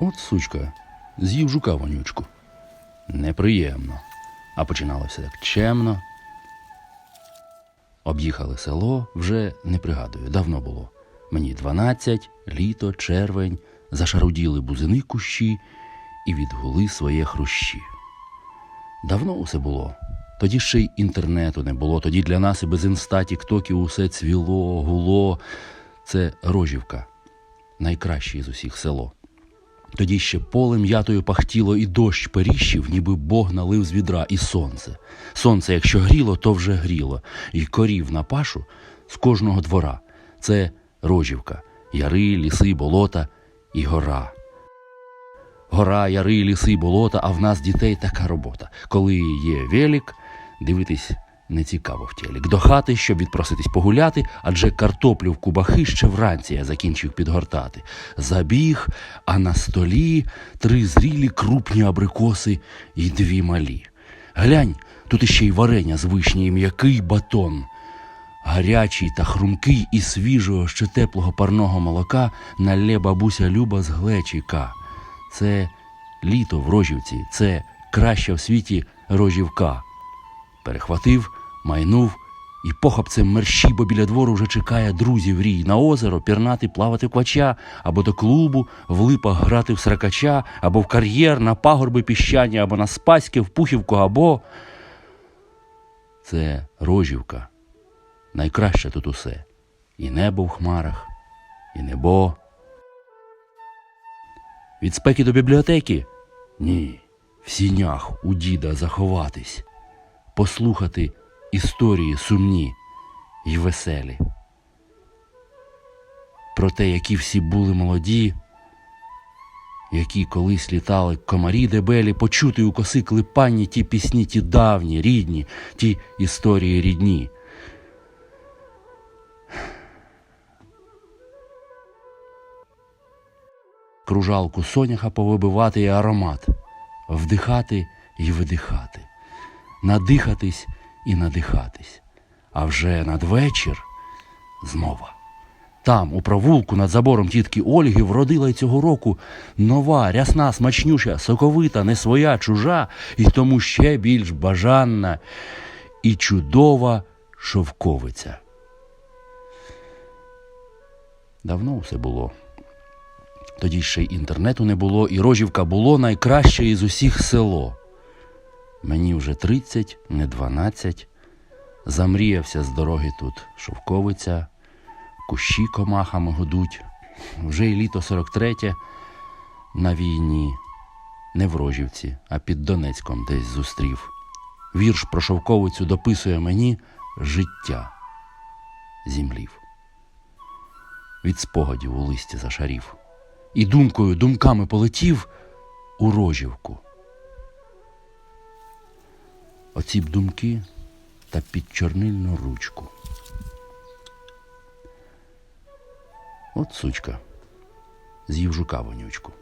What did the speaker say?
От сучка, з'їв жука вонючку. Неприємно. А починалося так чемно. Об'їхали село, вже не пригадую, давно було. Мені дванадцять, літо, червень, зашаруділи бузини кущі і відгули своє хрущі. Давно усе було. Тоді ще й інтернету не було. Тоді для нас і без інста, тіктоків усе цвіло, гуло. Це Рожівка, найкраще з усіх село. Тоді ще полем ятою пахтіло і дощ періщив, ніби Бог налив з відра, і сонце. Сонце, якщо гріло, то вже гріло, і корів на пашу з кожного двора. Це Рожівка, яри, ліси, болота і гора. Гора, яри, ліси, болота, а в нас дітей така робота. Коли є велик, дивитись не цікаво в телек. До хати, щоб відпроситись погуляти, адже картоплю в кубахи ще вранці я закінчив підгортати. Забіг, а на столі три зрілі крупні абрикоси і дві малі. Глянь, тут іще й варення з вишні і м'який батон. Гарячий та хрумкий і свіжого, ще теплого парного молока налє бабуся Люба з глечика. Це літо в рожівці, це краща в світі рожівка. Перехватив, майнув і похопцем мерщі, бо біля двору вже чекає друзів рій на озеро, пірнати, плавати в квача, або до клубу, в липах грати в сракача, або в кар'єр, на пагорби піщані, або на спаське, в пухівку, або. Це рожівка. Найкраще тут усе. І небо в хмарах, і небо. Від спеки до бібліотеки? Ні. В сінях у діда заховатись, послухати історії сумні й веселі. Про те, які всі були молоді, які колись літали комарі дебелі, почути у коси клепанні ті пісні, ті давні, рідні, ті історії рідні. кружалку соняха повибивати і аромат, вдихати і видихати, надихатись і надихатись. А вже надвечір змова. Там, у провулку над забором тітки Ольги, вродила й цього року нова, рясна, смачнюща, соковита, не своя, чужа, і тому ще більш бажанна і чудова шовковиця. Давно все було. Тоді ще й інтернету не було, і Рожівка було найкраще із усіх село. Мені вже тридцять, не дванадцять. Замріявся з дороги тут шовковиця, кущі комахами гудуть. Вже й літо 43-те на війні, не в Рожівці, а під Донецьком десь зустрів. Вірш про шовковицю дописує мені життя зімлів. Від спогадів у листі зашарів і думкою, думками полетів у рожівку. Оці б думки та під чорнильну ручку. От сучка, з'їв жука вонючку.